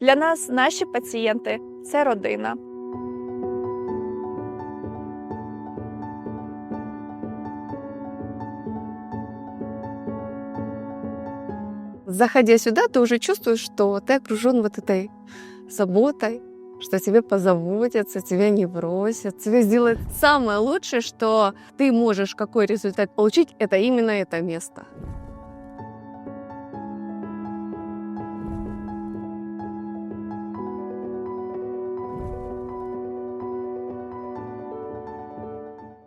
Для нас наші пацієнти це родина. Заходя сюда, ты уже чувствуешь, что ты окружен вот этой заботой, что тебе позаботятся, тебя не бросят, тебе сделают самое лучшее, что ты можешь какой результат получить, это именно это место.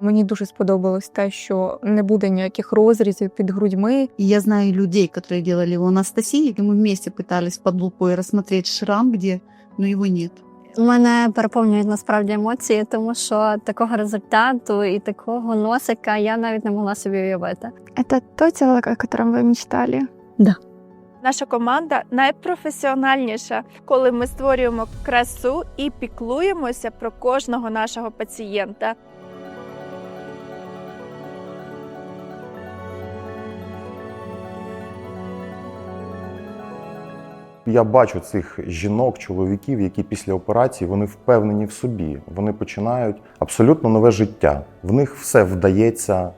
Мені дуже сподобалось те, що не буде ніяких розрізів під грудьми. И я знаю людей, которые делали у Анастасии, и мы вместе пытались под лупой рассмотреть шрам, где, но его нет. Мене переповнюють насправді емоції, тому що такого результату і такого носика я навіть не могла собі уявити. Это то тело, о котором вы мечтали? Наша команда найпрофесіональніша, коли ми створюємо красу і піклуємося про кожного нашого пацієнта. Я бачу цих жінок, чоловіків, які після операції вони впевнені в собі. Вони починають абсолютно нове життя. В них все вдається.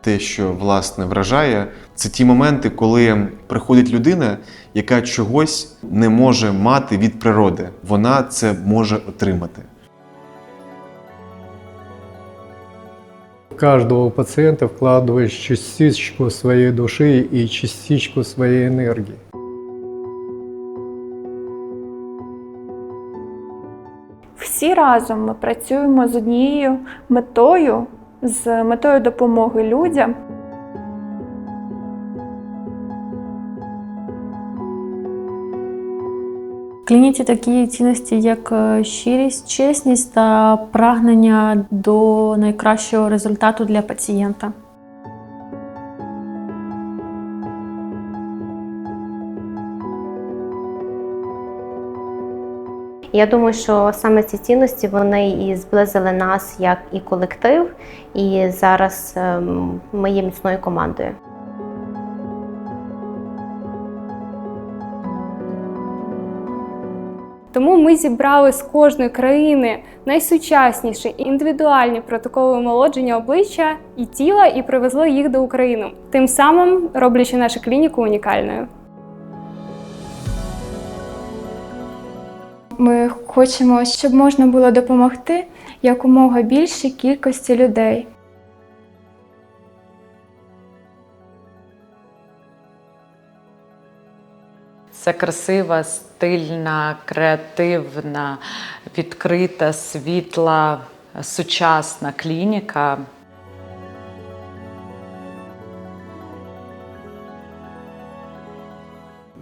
Те, що власне вражає, це ті моменти, коли приходить людина, яка чогось не може мати від природи. Вона це може отримати. Каждого пациента вкладываешь частичку своей души и частичку своей энергии. Всі разом ми працюємо з однією метою, з метою допомоги людям. Клініці такі цінності, як е, щирість, чесність та прагнення до найкращого результату для пацієнта. Я думаю, що саме ці цінності вони і зблизили нас як і колектив, і зараз ем, ми є міцною командою. Тому ми зібрали з кожної країни найсучасніші індивідуальні протоколи омолодження обличчя і тіла і привезли їх до України, тим самим роблячи нашу клініку унікальною. Ми хочемо, щоб можна було допомогти якомога більшій кількості людей. Це красива, стильна, креативна, відкрита, світла, сучасна клініка.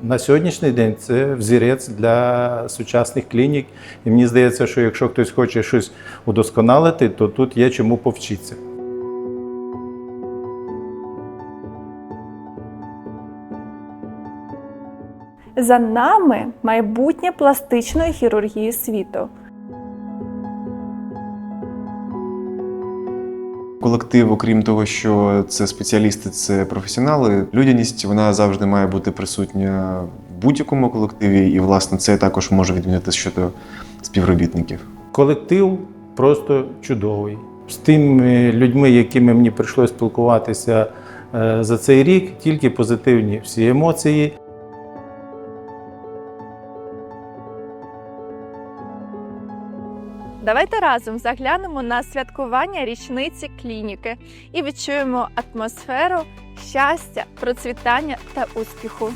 На сьогоднішній день це взірець для сучасних клінік. І мені здається, що якщо хтось хоче щось удосконалити, то тут є чому повчитися. За нами майбутнє пластичної хірургії світу. Колектив, окрім того, що це спеціалісти, це професіонали. Людяність вона завжди має бути присутня в будь-якому колективі, і власне це також може відмінити щодо співробітників. Колектив просто чудовий. З тими людьми, якими мені прийшлося спілкуватися е, за цей рік, тільки позитивні всі емоції. Давайте разом заглянемо на святкування річниці клініки і відчуємо атмосферу щастя, процвітання та успіху.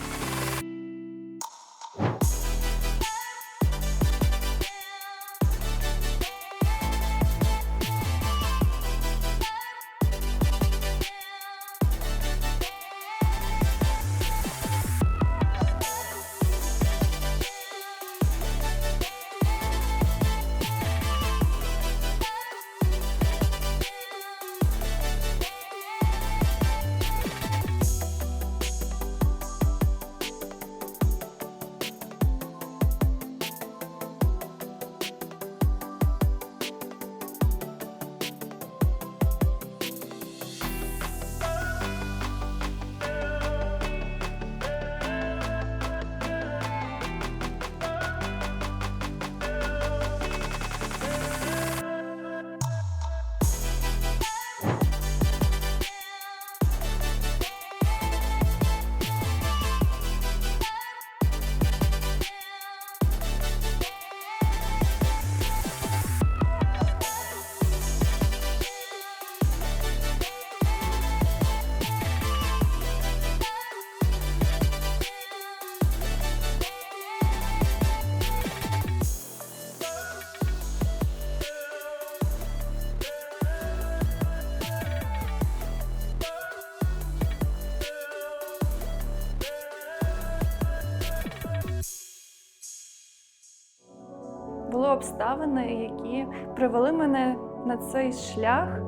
Обставини, які привели мене на цей шлях.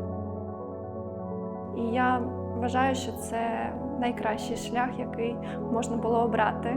І я вважаю, що це найкращий шлях, який можна було обрати.